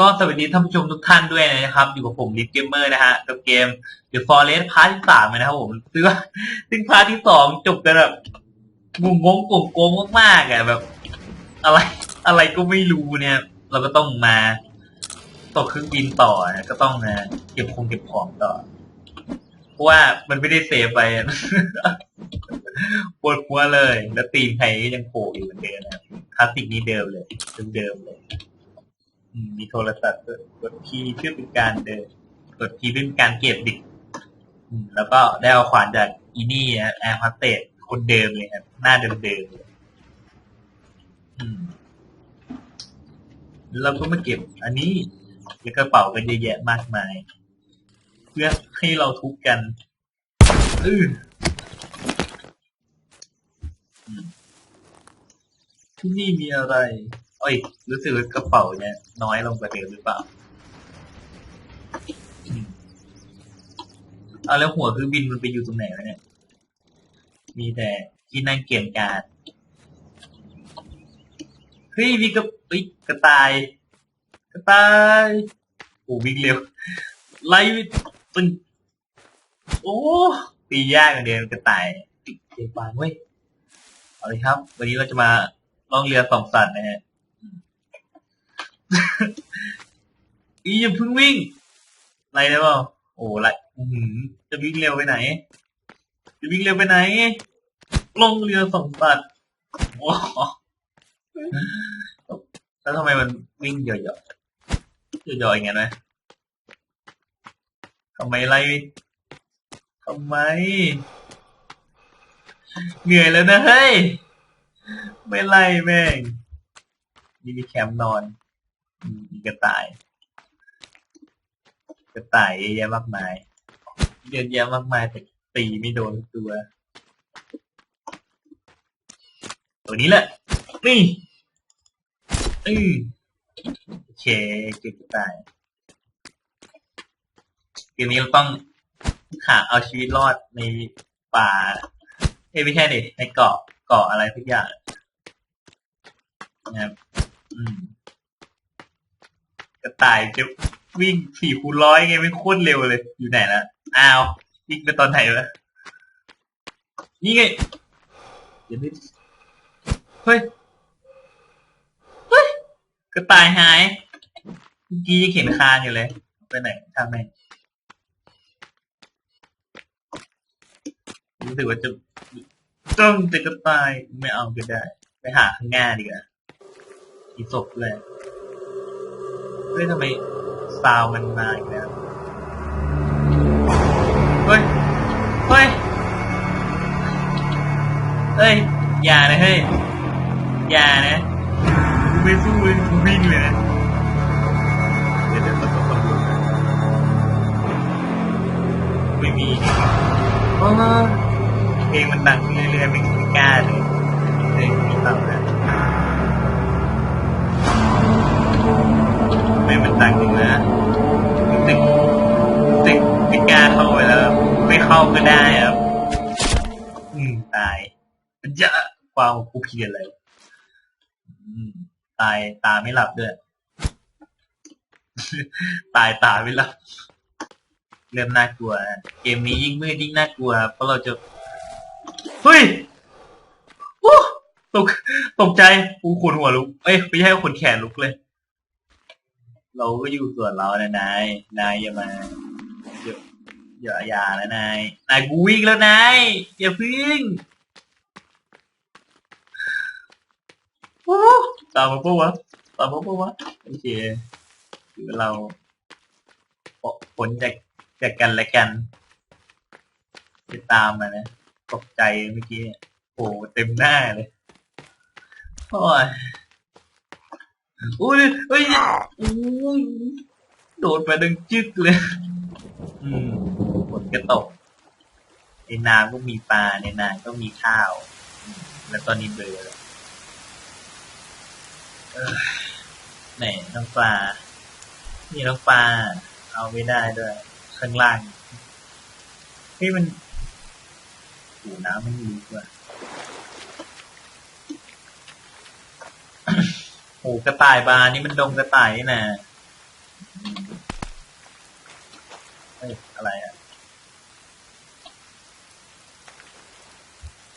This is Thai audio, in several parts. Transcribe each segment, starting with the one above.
ก็สวัสดีท่านผู้ชมทุกท่านด้วยนะครับ อยู่กับผมลิฟเกมเมอร์นะฮะกับเกม The Forest พาร์ทที่สามนะครับผมซึ่งว่าซึ่งพาร์ทที่สองจบกันแบบงงงงโกงมากๆอะแบบ อะไรอะไรก็ไม่รู้เนี่ย เราก็ต้องมาตกเครื่องบินต่อนะก็ต้องนะเก็บคงเก็บของต่อ เพราะว่ามันไม่ได้เซฟไปอะปวดหัวเลย แล้วตีมไทยยังโผล่อยู่เหมือนเดิมนะครับคลาสสิกนี้เดิมเลยเดิมเลย มีโทรศัพท์กดคีย์เพื่อเป็นการเดินกดคีย์เพื่อเป็นการเก็บดิกแล้วก็ได้เอาขวานจากอีนี่แอร์พัสเตสคนเดิมเลยครับหน้าเดิมๆเลยอืมแล้วเราก็มาเก็บ อันนี้แล้วกระเป๋ากันเยอะแยะมากมาย เพื่อให้เราทุบกันอือที่นี่มีอะไร เอ้ย รู้สึกกระเป๋าเนี่ย น้อยลงกว่าเดิมหรือเปล่าเอาแล้วหัวคือบินมันไปอยู่ตรงไหนวะเนี่ย มีแต่ที่นั่งเกี่ยนการดเฮ้ยมีกระเฮ้ยกระต่าย กระต่ายโอ้วิ่งเร็วไล่ตึงโอ้ตียากกว่าเดิมกระต่ายติดเทปานเว้ยเอาเลยครับ วันนี้เราจะมาล่องเรือสองสัตว์นะฮะ อีอย่าเพิ่งวิ่งไล่ได้เปล่าโอ้ไล่อื้อหือจะวิ่งเร็วไปไหน จะวิ่งเร็วไปไหนลงเรือสองสัตว์ว้าวแล้วทำไมมันวิ่งเหยาะๆเหยาะๆอย่างเงี้ยนะทำไมไล่ทำไม เหนื่อยแล้วนะเฮ้ย ไม่ไล่แม่งนี่มีแคมป์นอนอืมมี กระต่าย กระต่ายเยอะแยะมากมายเยอะแยะมากมายแต่ตีไม่โดนตัว ตัวนี้แหละ นี่อือโอเคเก็บกระต่ายเกมนี้เราต้องหาเอาชีวิตรอดในป่าเอ้ไม่ใช่ดิในเกาะเกาะอะไรทุกอย่างนะครับ อืม กระต่ายจะวิ่งสี่คูร้อยไงไม่โคตรเร็วเลย อยู่ไหนละอ้าววิ่งไปตอนไหนวะนี่ไงเดี๋ยวนี้เฮ้ยเฮ้ยกระต่ายหายเมื่อกี้ยังเห็นคานอยู่เลย ไปไหนทำไมรู้สึกว่าจะต้องจะกระต่ายไม่เอาก็ได้ ไปหาข้างหน้าดีกว่าอีศพเลย เฮ้ยทำไมซาวมันมาอีกแล้วเฮ้ย เฮ้ย เฮ้ย อย่านะเฮ้ย อย่านะกูไม่สู้เลยกูวิ่งเลยนะเดี๋ยวเดี๋ยวต้องต้องดูนะไม่มีอ๋อเพลงมันดังเรื่อยๆไม่ไม่กล้าเลยเพลงมีต่ำนะ ไม่มันตังจริงนะตึกตึกไม่กล้าเข้าไปแล้ว ไม่เข้าก็ได้ครับอืมตายมันจะความกูเพียนเลยตายตาไม่หลับด้วย ตายตาไม่หลับ เริ่มน่ากลัว เกมนี้ยิ่งมืดยิ่งน่ากลัว เพราะเราจะ เฮ้ยโอ้ตกตกใจกูขนหัวลุก เอ้ยไม่ใช่ขนแขนลุกเลย เราก็อยู่ส่วนเรานะนาย นายอย่ามาอย่าอย่านะนาย นายกูวิ่งแล้วนาย อย่าพึ่งโอ้ตามมาปะวะตามมาปะวะโอเคคือเราผลจากจากกันและกันจะตามมานะตกใจเมื่อกี้โอ้เต็มหน้าเลยโอ้ย อุ้ยเฮ้ยอุ้ยโดดไปดึงจึกเลย อืมฝนก็ตกในนาก็มีปลาในนาก็มีข้าว แล้วตอนนี้เบื่อแล้วเออไหนน้องปลา นี่น้องปลา เอาไม่ได้ด้วย ข้างล่างเฮ้ยมันโอ้น้ำไม่มีด้วย อ้กระต่ายบานนี่มันดงกระต่ายนี่นะฮ้ยอะไรอะ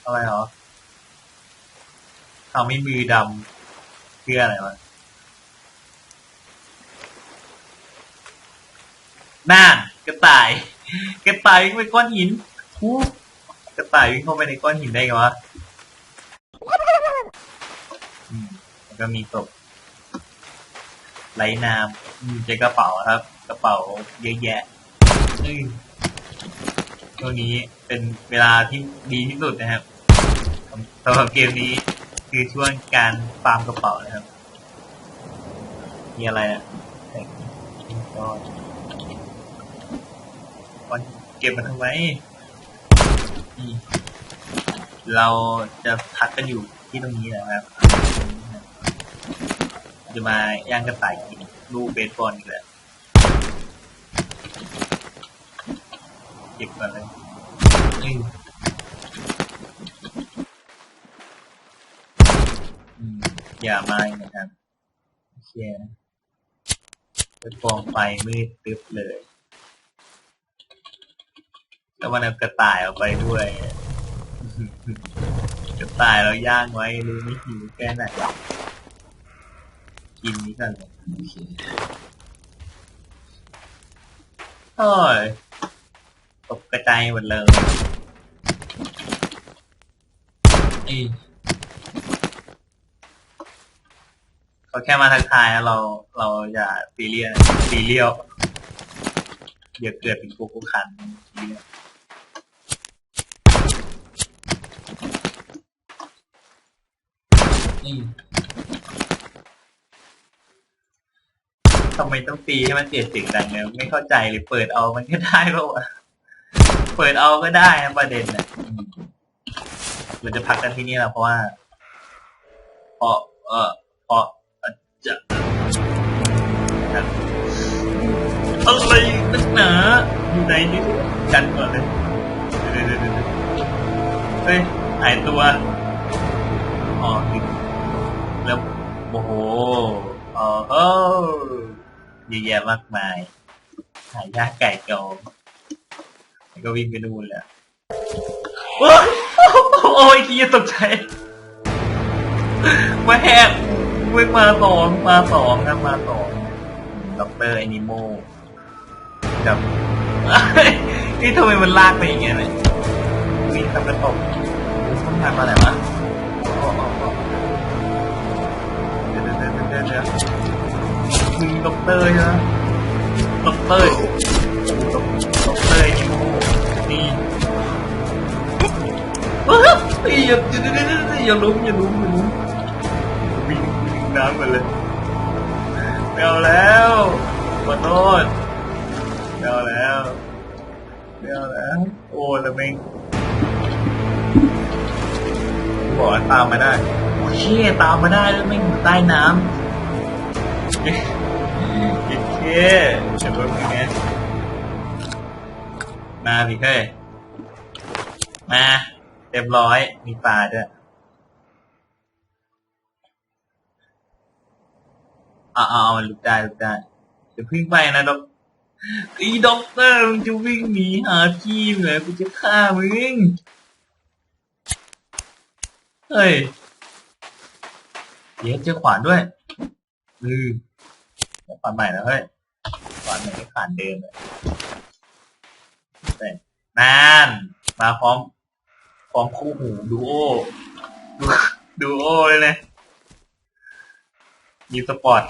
อะไรเหรอทำให้มือดำเพื่ออะไรวะน่านกระต่าย กระต่ายวิ่งไปก้อนหินฮู้กระต่ายวิ่งเข้าไปในก้อนหินได้ไงวะ ก็มีศพ ไร้นามเจอกระเป๋าครับ กระเป๋าเยอะแยะช่วงนี้เป็นเวลาที่ดีที่สุดนะครับสำหรับเกมนี้คือช่วงการฟาร์มกระเป๋านะครับ มีอะไรอะแต่งก้อนก้อนเก็บมาทำไมเราจะพักกันอยู่ที่ตรงนี้นะครับ จะมาย่างกระต่ายกินลูกเบสบอลอีกแล้วเก็บก่อนเลยอืมอย่ามาอีกนะครับโอเคเป็นฟองไฟมืดตึ๊บเลยแล้วมันเอากระต่ายออกไปด้วย กระต่ายเราย่างไว้รู้ไม่หิวแค่ไหน กินนี้กันเลยโอเคโอ้ยตกกระจายหมดเลยอีเขาแค่มาทักทายนะเราเราอย่าซีเรียสซีเรียลเดี๋ยวเกิดเป็นโกโก้คันซีเรียสนี่ ทำไมต้องตีให้มันเสียเสียงดังเนี่ยไม่เข้าใจเลยเปิดเอามันก็ได้ป่าวะเปิดเอาก็ได้นะประเด็นน่ะอืมเราจะพักกันที่นี่แหละเพราะว่าเพราะเออเพราะอาจจะนะครับอะไรนักหนาอยู่ไหนนี่กันก่อนเลยเดี๋ยวเดี๋ยวเดี๋ยวเดี๋ยวเฮ้ยหายตัวอ๋อติดแล้วโอ้โหอ๋อโอ้ เยอะแยะมากมายหายากไก่จองแล้วก็วิ่งไปดูนแหละโอ้ยโอ้ยขี้ตกใจมาแหกวิ่งมาสองมาสองครับมาสองด็อกเตอร์แอนิโมกับนี่ทำไมมันลากไปอย่างเงี้ยเลยวิ่งทำกระตกต้องทำอะไรวะเดี๋ยวเดี๋ยวเดี๋ยวเดี๋ยวเดี๋ยว มึงด็อกเตอร์ใช่ไหมด็อกเตอร์ด็อกด็อกเตอร์อนิโมนี่ว้าวอย่าอย่าอย่าอย่าล้มอย่าล้มอย่าล้มวิ่งวิ่งน้ำกันเลยไม่เอาแล้วขอโทษไม่เอาแล้วไม่เอาแล้วโอ้ล้วแม่งบอกตามมาได้โอเคตามมาได้แล้วแม่อยู่ใต้น้ำ โอเคเดี๋ยวแป๊บนึงนะมาพี่เฮ้ยมาเรียบร้อยมีปลาด้วยเอาเอาเอาลุกได้ลุกได้เดี๋ยวพึ่งไปนะด็อกอ้ด็อกเตอร์มึงจะวิ่งหนีหาพี่เหรอกูจะฆ่ามึงเฮ้ยเดี๋ยวเจอขวานด้วยอือ ขวานใหม่แล้วเฮ้ยขวานใหม่ไม่ขวานเดิมเลยแต่นานมาพร้อมพร้อมคู่หูดูโอดูดูโอเลยนะมีสปอร์ต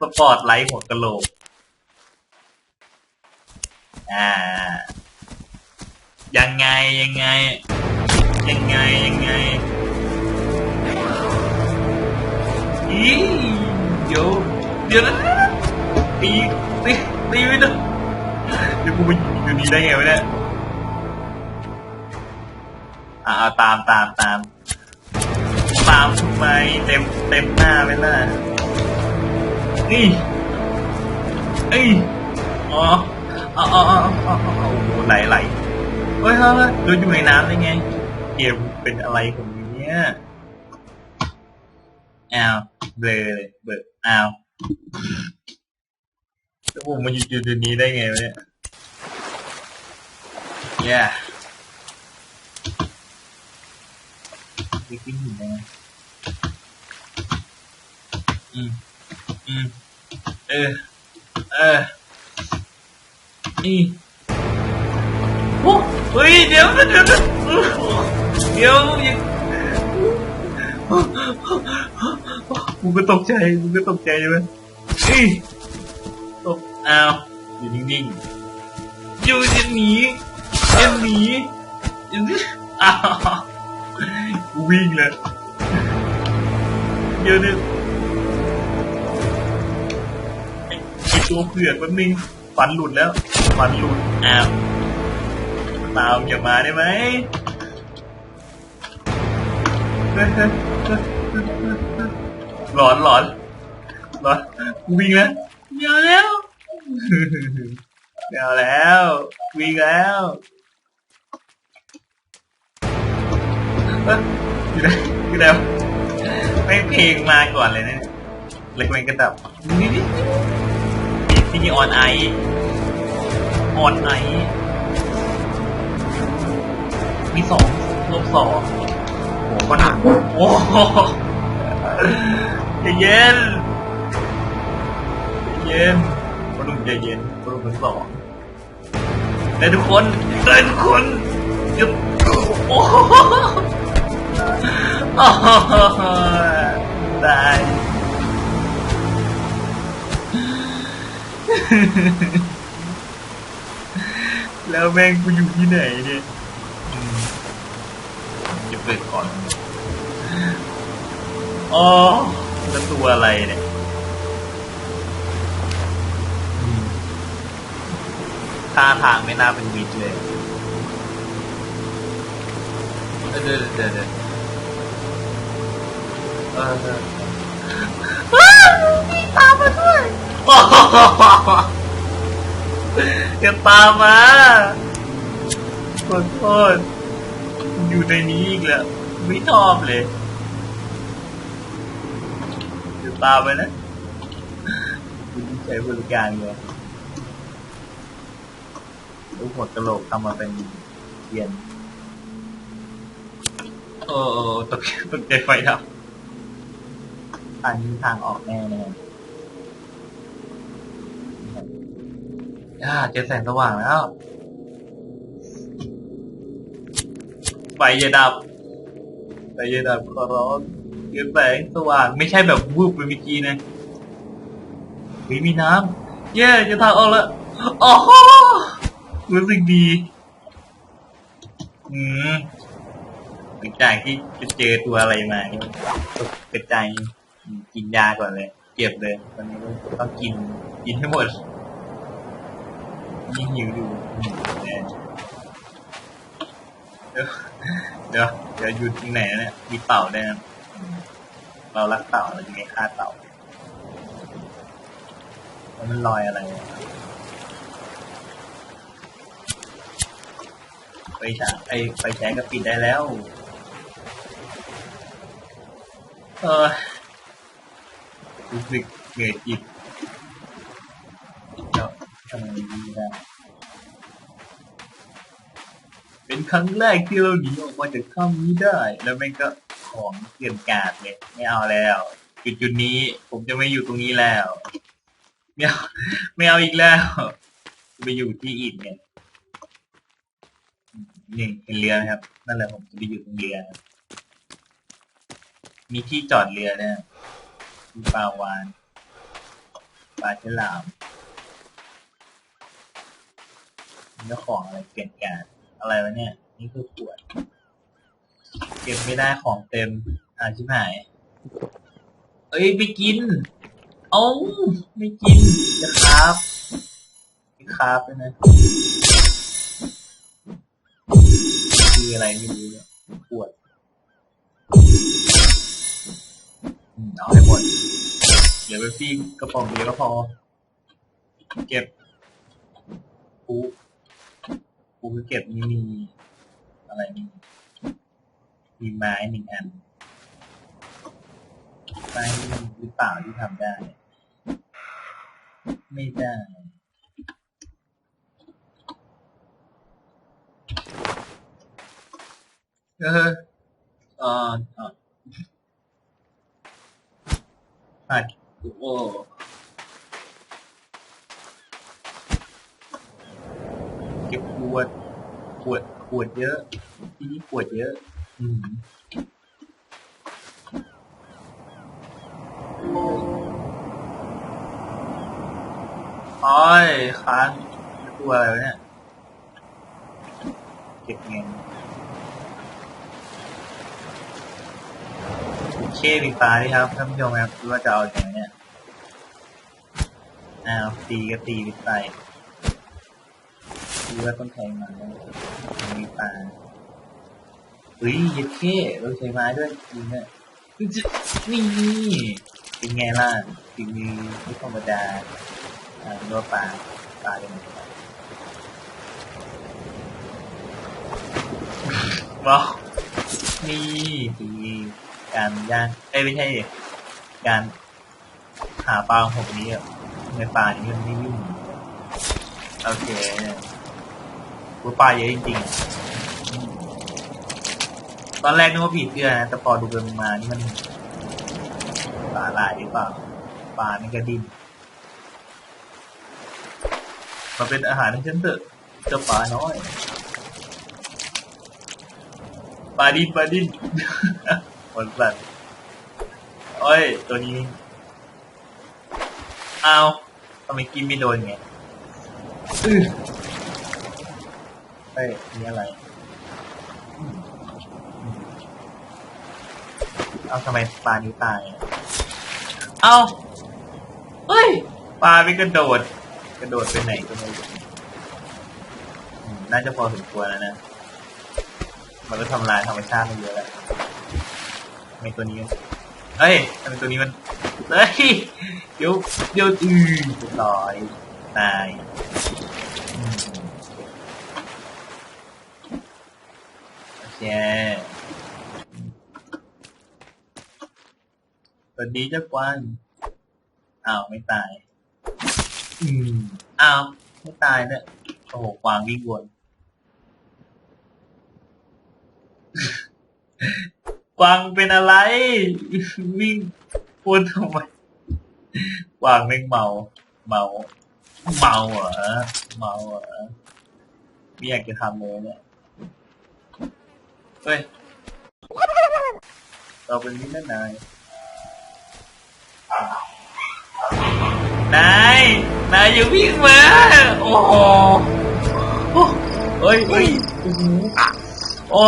สปอร์ตไลท์หัวกะโหลกอ่า ยังไงยังไง ยังไงยังไงอีเดี๋ย เดี๋ยวนะตีตีตีไม่ได้เดี๋ยวกูไปอยู่นี่ได้ไงวะเนี่ยอ่าเอาตามตามตามตามทำไมเต็มเต็มหน้าไปล่ะนี่เอ้ยอ๋ออ๋ออ๋ออ๋ออ๋ออ๋อโอ้โหไหลไหลเฮ้ยเฮ้ยเฮ้ยเราอยู่ในน้ำได้ไงเกมเป็นอะไรของมึงเนี่ยอ้าวเบลอเลยเบลออ้าว แล้วผมมาอยู่จุดนี้ได้ไงวะเนี่ยย่ไปกินหินเลยนะอืมอืมเออ เออนี่โอ้เฮ้ยเดี๋ยวเดี๋ยวเดี๋ยวเดี๋ยว ยังกูก็ตกใจกูก็ตกใจเลยเฮ้ยตกอ้าวอยู่นิ่งๆอยู่จะหนีจะหนีจะหนีอ้าวกูวิ่งเลยเดี๋ยวนึงไอ้ไอ้ตัวเผือกแป๊บนึงฟันหลุดแล้วฟันหลุดอ้าวตามอย่ามาได้ไหม หลอนหลอนหลอนกูวิ่งแล้วเดี๋ยวแล้วเดี๋ยวแล้ว วิ่งแล้วเอ้ยอยู่ไหนอยู่ไหนวะไม่งเพลงมาก่อนเลยนะเล็กเล็กกระดับนี่นี่ที่นี่ออนไอออนไอมีสองลบสองโอ้โหก็หนักโอ้โห ใจเย็นใจเย็นคนหนุ่มใจเย็นคนหนุ่มทั้งสองและทุกคนและทุกคนหยุดโอ้โหโอ้โหตายแล้วแม่งกูอยู่ที่ไหนเนี่ยจะเปิดก่อนอ๋อ แล้วตัวอะไรเนี่ยท่าทางไม่น่าเป็นวิทเลยเดี๋ยวเดี๋ยวเดี๋ยวเออฮะว้าวมีตามมาด้วยอย่าตามมาขอโทษอยู่ในนี้อีกแล้ว ไม่ชอบเลยอย่า ตามไปนะคุณใช้บริการเลยลูกหัวกะโหลกทำมาเป็นเทียนโอ้โอ้ตกตกใจไฟดับทางนี้ทางออกแน่แน่ย่าเจอแสงสว่างแล้ว ไฟอย่าดับไฟอย่าดับขอร้อง เกิดแสงสว่างไม่ใช่แบบวูบไปเมื่อกี้นะเฮ้ยมีน้ำเย้จะทางออกล้วอ๋อรู้สึกดี อืมหลังจากที่ไปเจอตัวอะไรมานี่ตกกระจายกินยาก่อนเลย เก็บเลยตอนนี้ต้องกินกินให้หมดยิ่งหิวดูอืมเดี๋ยวเดี๋ยวเดี๋ยวอยู่ที่ไหนนะเนี่ยมีเต่าด้นะ เรารักเต่าเราจะไม่ฆ่าเต่าแล้วมันลอยอะไรไฟฉายไอไฟแชกก็ปิดได้แล้ว เออรู้สึกเหนื่อยจิตแล้วทำไมไม่ได้เป็นครั้งแรกที่เราหนีออกมาจากถ้ำนี้ได้ แล้วแม่งก็ ของเกลื่อนกาดเลยไม่เอาแล้ว จุดจุดนี้ ผมจะไม่อยู่ตรงนี้แล้ว ไม่เอาไม่เอาอีกแล้วไปอยู่ที่อื่นเนี่ยนี่เห็นเรือครับนั่นแหละผมจะไปอยู่ตรงเรือ มีที่จอดเรือเนี่ยมีปลาวานปลาฉลามมีเจ้าของอะไรเกลื่อนกาดอะไรวะเนี่ย นี่คือขวด เก็บไม่ได้ของเต็ม อ่าชิบหาย เอ้ยไปกิน เอ้าไม่กินจะครับจะครับเลยนะคืออะไรไม่รู้เนี่ยขวดอืมเอาให้หมดเหลือไปพี่กระป๋องเดียวก็พอ เก็บปูปูคือเก็บนี่มีอะไรนี่ มีไม้หนึ่งอันไม้หรือเปล่าที่ทำได้ ไม่ได้เออเออเออหัดโอ้เก็บขวดขวดขวดเยอะ ที่นี่ขวดเยอะ โอ้ยค้างตัวอะไรวะเนี่ย เก็บเงินโอเคปิดตาดิครับท่านผู้ชมครับดูว่าจะเอาอย่างเนี่ยอ้าวตีก็ตีปิดไปดูว่าต้นแทงมาแล้วมีตา เฮ้ยเย็ดเข้เราใช้ไม้ด้วยจริงเนี่ยนี่เป็นไงล่ะฝีมือไม่ธรรมดาอ่าดูว่าปลาปลาเป็นไงบ้างว้าวนี่คือการย่างเอ้ยไม่ใช่ดิการหาปลาของผมนี้อะในปลานี้มันไม่ยุ่งโอเคปลาเยอะจริงๆ ตอนแรกนึกว่าผีเสื้อนะแต่พอดูไปมานี่มันปลาลายหรือเปล่าปลานี่ก็ดิ้นมาเป็นอาหารให้ฉันเถอะเจ้าปลาน้อยปลาดิ้นปลาดิ้นคนสั่นโอ้ย ตัวนี้ เอาทำไมกินไม่โดนไงเฮ้ยนี่อะไรอืมอืม เอาทำไมปลานี้ตายอะเอาเฮ้ย ปลาไม่กระโดด กระโดดไปไหนก็ไม่รู้อืมน่าจะพอสมควรแล้วนะ มันก็ทำลายธรรมชาติไปเยอะแล้วทำไมตัวนี้มันเฮ้ยทำไมตัวนี้มันเฮ้ย เดี๋ยว เดี๋ยวอือเรียบร้อยตายอืมโอเค สวัสดีเจ้ากวางอ้าวไม่ตาย อืมอ้าวไม่ตายเนี่ยโอ้โหกวางวิ่งวนกวางเป็นอะไร วิ่งพูดทำไมกวางแม่งเมา เมาเมาเหรอเมาเหรอไม่อยากจะทำเลยเนี่ยเฮ้ยเราเป็นมิตรนะนาย นาย นายอย่าวิ่งมา โอ้โหเฮ้ยเฮ้ยโอ้โหโอ้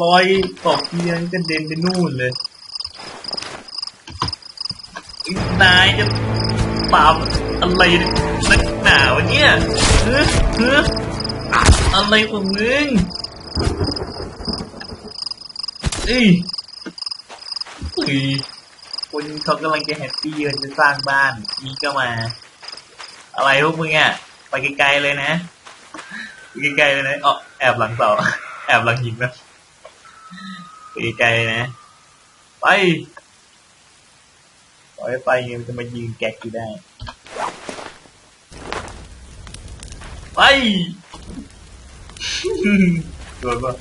รอยตอกเทียนกระเด็นไปนู่นเลย นายจะตามอะไรนักหนาวะเนี่ยเฮ้ยเฮ้ยอะไรของมึงเอ้ยเฮ้ย คนเขากำลังจะแฮปปี้กันจะสร้างบ้านนี่ก็มา อะไรพวกมึงอะไปไกลๆเลยนะไปไกลๆเลยนะอ๋อแอบหลังเสาแอบหลังหินนะไปไกลๆนะไปปล่อยไปไงมันจะมายืนแก๊กอยู่ได้ไปโดนปะ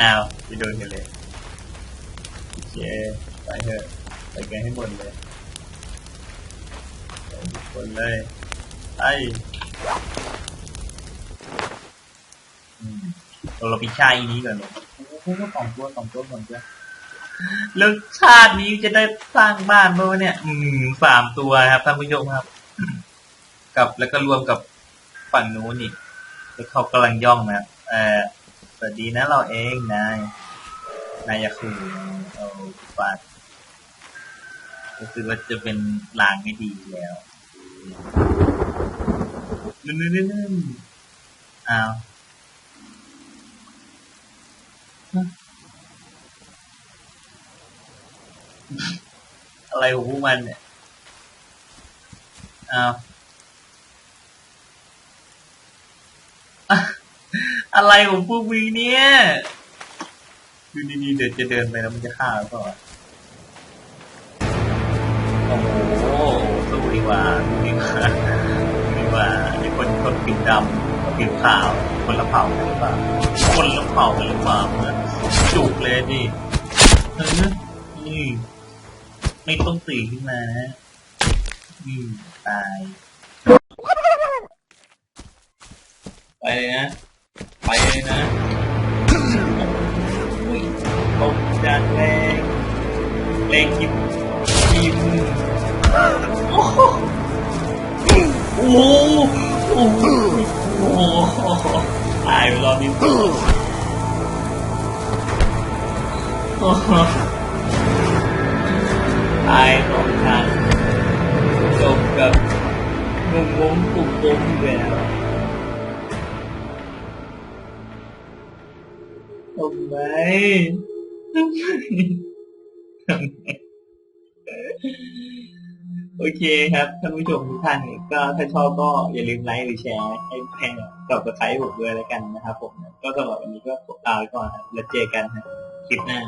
อ้าวไปโดนกันเลยโอเคไปเถอะ ไปกันให้หมดเลยไปทุกคนเลยไปอืมเราเราไปชาอีนี้ก่อนเลยโอ้โหสองตัวสองตัวสองตัวแล้วชาตินี้จะได้สร้างบ้านเมื่อเนี่ย อืมสามตัวครับท่านผู้ชมครับ กับแล้วก็รวมกับฝั่งนู้นอีกแล้วเขากำลังย่องนะครับเออสวัสดีนะเราเองนายนายยาคูโอ้ฟาด ก็คือว่าจะเป็นลางไม่ดีแล้วนึ่นนึ่นนึ่นอ้าวอะไรของพวกมันเนี่ยอ้าวอะไรของพวกมึงเนี่ยดูดีๆเดี๋ยวจะเดินไปแล้วมันจะฆ่าหรือเปล่า โอ้โหสู้ดีกว่าสู้ดีกว่าสู้ดีกว่าไอ้คนคนผิวดำผิวขาวคนละเผ่าหรือเปล่าคนละเผ่ากันหรือเปล่าเหมือนจุกเลยดิเอออืมไม่ต้องตื่นขึ้นมานะอืมตายไปเลยนะไปเลยนะอุ้ยตกจานแรงแรงยิบ ยิบโอ้โหโอ้โหโอ้โหโอ้โหตายไปรอบนี้โอ้โหตายสองครั้งจบกับงงงุ่มปุ่มๆเลยนะทำไมทำไมทำไม โอเคครับท่านผู้ชมทุกท่านก็ถ้าชอบก็อย่าลืมไลค์หรือแชร์ให้แพงกับกระไคร้ผมด้วยแล้วกันนะครับผมก็สำหรับวันนี้ก็ลาไปก่อนแล้วเจอกันคลิปหน้า